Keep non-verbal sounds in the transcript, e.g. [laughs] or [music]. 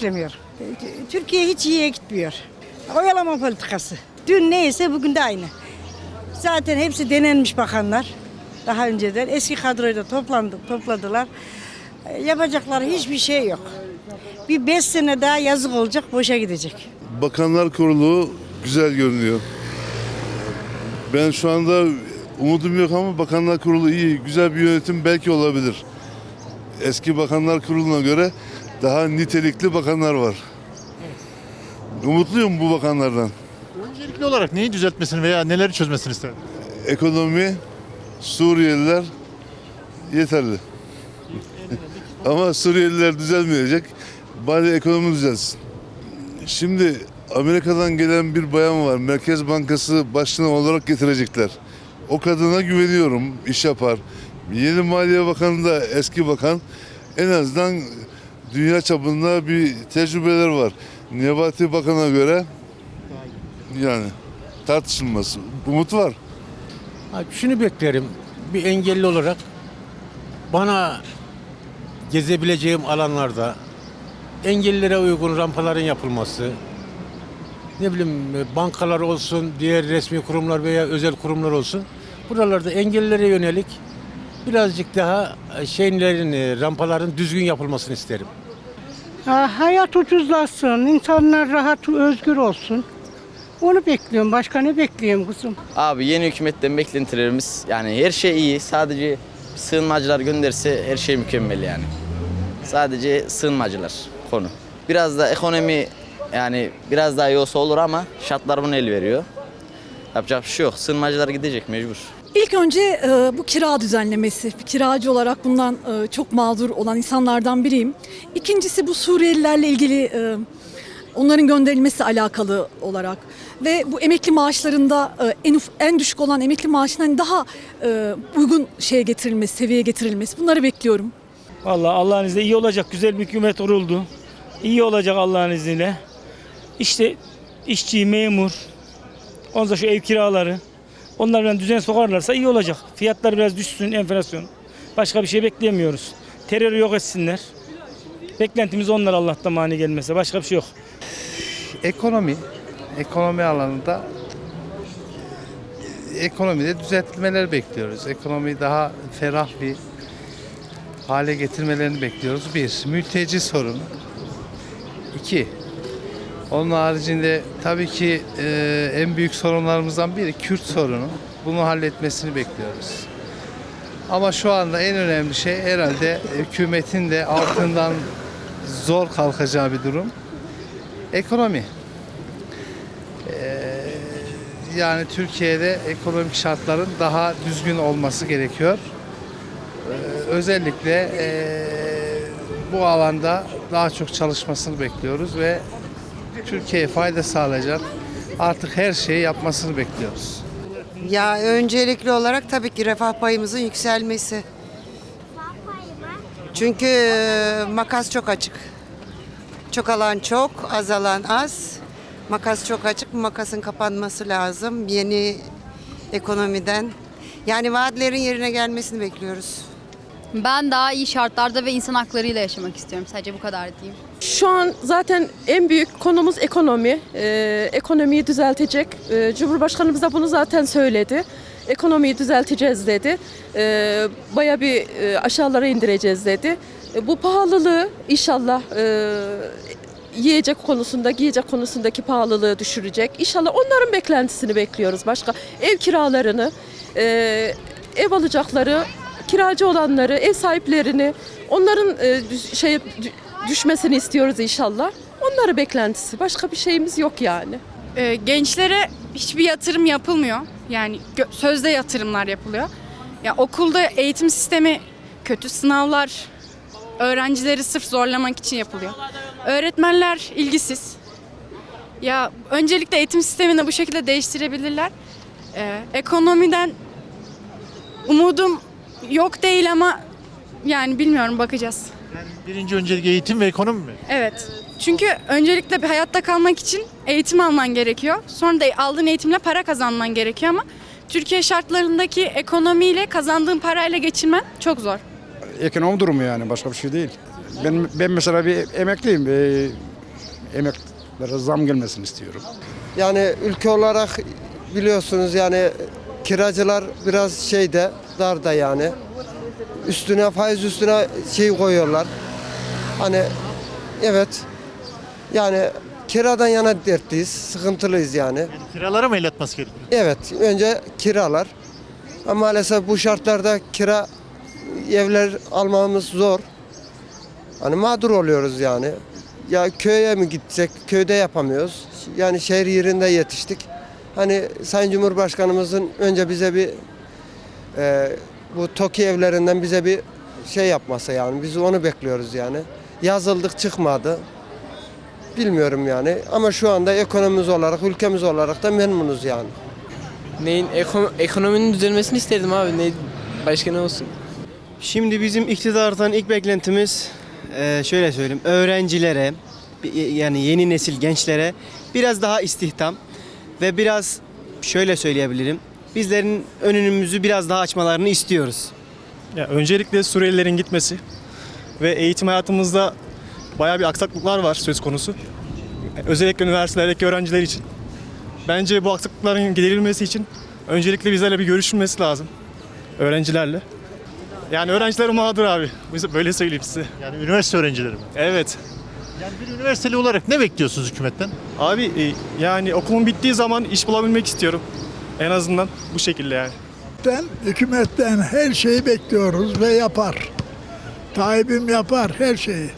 Demiyor. Türkiye hiç iyiye gitmiyor. Oyalama politikası. Dün neyse bugün de aynı. Zaten hepsi denenmiş bakanlar. Daha önceden eski kadroyu da toplandı, topladılar. E, Yapacakları hiçbir şey yok. Bir beş sene daha yazık olacak, boşa gidecek. Bakanlar Kurulu güzel görünüyor. Ben şu anda umudum yok ama Bakanlar Kurulu iyi, güzel bir yönetim belki olabilir. Eski Bakanlar Kurulu'na göre daha nitelikli bakanlar var. Umutluyum bu bakanlardan. Öncelikli olarak neyi düzeltmesini veya neleri çözmesini ister? Ekonomi, Suriyeliler yeterli. [laughs] Ama Suriyeliler düzelmeyecek. Bari ekonomi düzelsin. Şimdi Amerika'dan gelen bir bayan var. Merkez Bankası başkanı olarak getirecekler. O kadına güveniyorum. iş yapar. Yeni Maliye Bakanı da eski bakan. En azından dünya çapında bir tecrübeler var. Nebati Bakan'a göre yani tartışılmaz. Umut var. Abi şunu beklerim bir engelli olarak bana gezebileceğim alanlarda engellilere uygun rampaların yapılması ne bileyim bankalar olsun, diğer resmi kurumlar veya özel kurumlar olsun. Buralarda engellilere yönelik birazcık daha şeylerin, e, rampaların düzgün yapılmasını isterim. Ha, hayat ucuzlasın, insanlar rahat, özgür olsun. Onu bekliyorum. Başka ne bekleyeyim kızım? Abi yeni hükümetten beklentilerimiz yani her şey iyi. Sadece sığınmacılar gönderse her şey mükemmel yani. Sadece sığınmacılar konu. Biraz da ekonomi yani biraz daha iyi olsa olur ama şartlar bunu el veriyor. Yapacak bir şey yok. Sığınmacılar gidecek mecbur. İlk önce e, bu kira düzenlemesi. Bir kiracı olarak bundan e, çok mağdur olan insanlardan biriyim. İkincisi bu Suriyelilerle ilgili e, onların gönderilmesi alakalı olarak ve bu emekli maaşlarında e, en en düşük olan emekli maaşının daha e, uygun şeye getirilmesi, seviyeye getirilmesi. Bunları bekliyorum. Vallahi Allah'ın izniyle iyi olacak. Güzel bir hükümet kuruldu. İyi olacak Allah'ın izniyle. İşte işçi, memur, ondan şu ev kiraları. Onlardan düzen sokarlarsa iyi olacak. Fiyatlar biraz düşsün, enflasyon. Başka bir şey beklemiyoruz. Terörü yok etsinler. Beklentimiz onlar Allah'tan mani gelmese. Başka bir şey yok. ekonomi, ekonomi alanında ekonomide düzeltmeler bekliyoruz. Ekonomiyi daha ferah bir hale getirmelerini bekliyoruz. Bir, mülteci sorunu. İki, onun haricinde tabii ki e, en büyük sorunlarımızdan biri Kürt sorunu. Bunu halletmesini bekliyoruz. Ama şu anda en önemli şey herhalde hükümetin de altından zor kalkacağı bir durum. Ekonomi. Yani Türkiye'de ekonomik şartların daha düzgün olması gerekiyor. Ee, özellikle eee, bu alanda daha çok çalışmasını bekliyoruz ve Türkiye'ye fayda sağlayacak artık her şeyi yapmasını bekliyoruz. Ya öncelikli olarak tabii ki refah payımızın yükselmesi. Çünkü e, makas çok açık. Çok alan çok, az alan az. Makas çok açık, bu makasın kapanması lazım. Yeni ekonomiden. Yani vaatlerin yerine gelmesini bekliyoruz. Ben daha iyi şartlarda ve insan haklarıyla yaşamak istiyorum. Sadece bu kadar diyeyim. Şu an zaten en büyük konumuz ekonomi. Ee, ekonomiyi düzeltecek. Ee, Cumhurbaşkanımız da bunu zaten söyledi. Ekonomiyi düzelteceğiz dedi. Ee, Baya bir e, aşağılara indireceğiz dedi. E, bu pahalılığı inşallah e, yiyecek konusunda, giyecek konusundaki pahalılığı düşürecek. İnşallah onların beklentisini bekliyoruz. Başka ev kiralarını, e, ev alacakları, kiracı olanları, ev sahiplerini, onların e, şey dü- düşmesini istiyoruz inşallah. Onları beklentisi. Başka bir şeyimiz yok yani. Ee, gençlere hiçbir yatırım yapılmıyor. Yani sözde yatırımlar yapılıyor. Ya okulda eğitim sistemi kötü sınavlar öğrencileri sırf zorlamak için yapılıyor. Öğretmenler ilgisiz. Ya öncelikle eğitim sistemini bu şekilde değiştirebilirler. Ee, ekonomiden umudum yok değil ama yani bilmiyorum bakacağız. Yani birinci öncelik eğitim ve ekonomi mi? Evet. Çünkü öncelikle bir hayatta kalmak için eğitim alman gerekiyor. Sonra da aldığın eğitimle para kazanman gerekiyor ama Türkiye şartlarındaki ekonomiyle kazandığın parayla geçinmen çok zor. Ekonomi durumu yani başka bir şey değil. Ben, ben mesela bir emekliyim. Ee, emeklilere zam gelmesini istiyorum. Yani ülke olarak biliyorsunuz yani kiracılar biraz şeyde darda yani. Üstüne faiz üstüne şey koyuyorlar. Hani evet yani kiradan yana dertliyiz, sıkıntılıyız yani. Yani kiralara mı el atması gerekiyor? Evet önce kiralar. Ama maalesef bu şartlarda kira evler almamız zor. Hani mağdur oluyoruz yani. Ya köye mi gidecek? Köyde yapamıyoruz. Yani şehir yerinde yetiştik. Hani Sayın Cumhurbaşkanımızın önce bize bir e, bu TOKİ evlerinden bize bir şey yapması yani. Biz onu bekliyoruz yani. Yazıldık çıkmadı. Bilmiyorum yani. Ama şu anda ekonomimiz olarak, ülkemiz olarak da memnunuz yani. Neyin ekonominin düzelmesini isterdim abi. Ne başka ne olsun? Şimdi bizim iktidardan ilk beklentimiz eee, şöyle söyleyeyim öğrencilere yani yeni nesil gençlere biraz daha istihdam ve biraz şöyle söyleyebilirim bizlerin önümüzü biraz daha açmalarını istiyoruz. Ya öncelikle Suriyelilerin gitmesi ve eğitim hayatımızda bayağı bir aksaklıklar var söz konusu. Özellikle üniversitelerdeki öğrenciler için. Bence bu aksaklıkların giderilmesi için öncelikle bizlerle bir görüşülmesi lazım. Öğrencilerle. Yani öğrenciler mağdur abi. Böyle söyleyeyim size. Yani üniversite öğrencileri mi? Evet. Yani bir üniversiteli olarak ne bekliyorsunuz hükümetten? Abi e, yani okulun bittiği zaman iş bulabilmek istiyorum. En azından bu şekilde yani. hükümetten her şeyi bekliyoruz ve yapar. Tayyip'im yapar her şeyi.